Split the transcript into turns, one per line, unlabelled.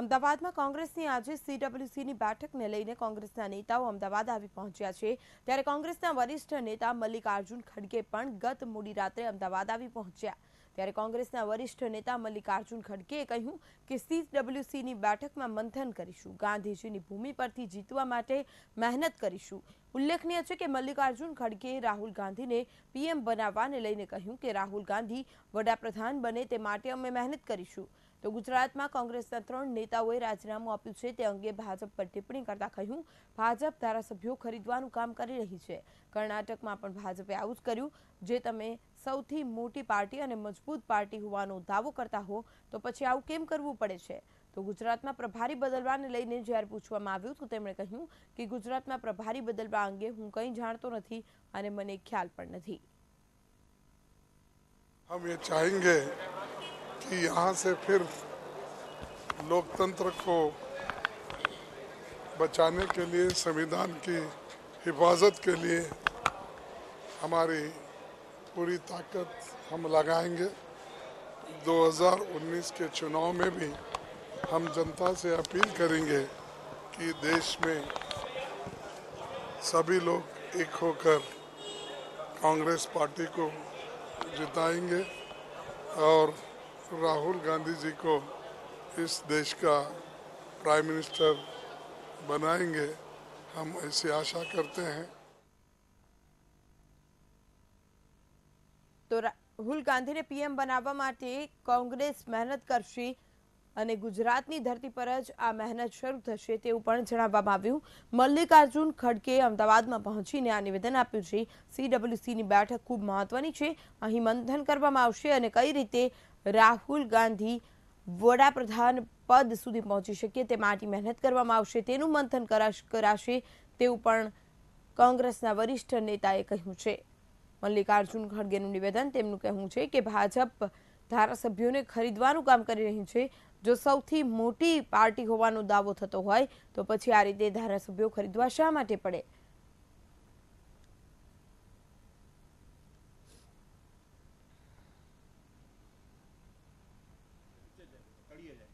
અમદાવાદમાં કોંગ્રેસની આજે સીડબ્લ્યુસીની બેઠકને લઈને કોંગ્રેસના નેતાઓ અમદાવાદ આવી પહોંચ્યા છે. ત્યારે કોંગ્રેસના વરિષ્ઠ નેતા મલ્લિકાર્જુન ખડગે પણ ગત મોડી રાત્રે અમદાવાદ આવી પહોંચ્યા. ત્યારે કોંગ્રેસના વરિષ્ઠ નેતા મલ્લિકાર્જુન ખડગેએ કહ્યું કે સીડબ્લ્યુસીની બેઠકમાં મંથન કરીશું, ગાંધીજીની ભૂમિ પરથી જીતવા માટે મહેનત કરીશું. ઉલ્લેખનીય છે કે મલ્લિકાર્જુન ખડગેએ રાહુલ ગાંધીને પીએમ બનાવવાને લઈને કહ્યું કે રાહુલ ગાંધી વડાપ્રધાન બને તે માટે અમે મહેનત કરીશું. તો ગુજરાતમાં કોંગ્રેસના ત્રણ નેતાઓએ રાજીનામું આપ્યું છે. તે અંગે ભાજપ પર ટિપ્પણી કરતા કહ્યું, ભાજપ ધારાસભ્યો ખરીદવાનું કામ કરી રહી છે. કર્ણાટકમાં પણ ભાજપે આવું જ કર્યું. જે તમે સૌથી મોટી પાર્ટી અને મજબૂત પાર્ટી હોવાનો દાવો કરતા હો, તો પછી આવું કેમ કરવું પડે છે? તો ગુજરાતમાં પ્રભારી બદલવાને લઈને જ્યારે પૂછવામાં આવ્યું, તો તેમણે કહ્યું કે ગુજરાતમાં પ્રભારી બદલવા અંગે હું કંઈ જાણતો નથી અને મને ખ્યાલ પણ નથી.
હમ ચાહેંગે कि यहाँ से फिर लोकतंत्र को बचाने के लिए, संविधान की हिफाजत के लिए हमारी पूरी ताकत हम लगाएँगे। 2019 के चुनाव में भी हम जनता से अपील करेंगे कि देश में सभी लोग एक होकर कांग्रेस पार्टी को जिताएँगे और राहुल गांधी जी को इस देश का प्राइम मिनिस्टर बनाएंगे हम ऐसी आशा करते हैं
તો રાહુલ ગાંધીને પીએમ બનાવવા માટે કોંગ્રેસ મહેનત કરશે અને ગુજરાતની ધરતી પર જ આ મહેનત શરૂ થશે તેવું પણ જણાવવામાં આવ્યું મલ્લિકાર્જુન ખડકે અમદાવાદમાં પહોંચીને આ નિવેદન આપ્યું છે સીડબ્લ્યુસીની બેઠક ખૂબ મહત્વની છે અહીં મંથન કરવામાં આવશે અને કઈ રીતે રાહુલ ગાંધી વડાપ્રધાન પદ સુધી પહોંચી શકીએ તે માટે મહેનત કરવામાં આવશે, તેનું મંથન કરાશ- તેવું પણ કોંગ્રેસના વરિષ્ઠ નેતાએ કહ્યું છે. મલ્લિકાર્જુન ખડગેનું નિવેદન, તેમનું કહેવું છે કે ભાજપ ધારાસભ્યોને ખરીદવાનું કામ કરી રહ્યું છે. જો સૌથી મોટી પાર્ટી હોવાનો દાવો થતો હોય, તો પછી આ રીતે ધારાસભ્યો ખરીદવા શા માટે પડે? बढ़िया है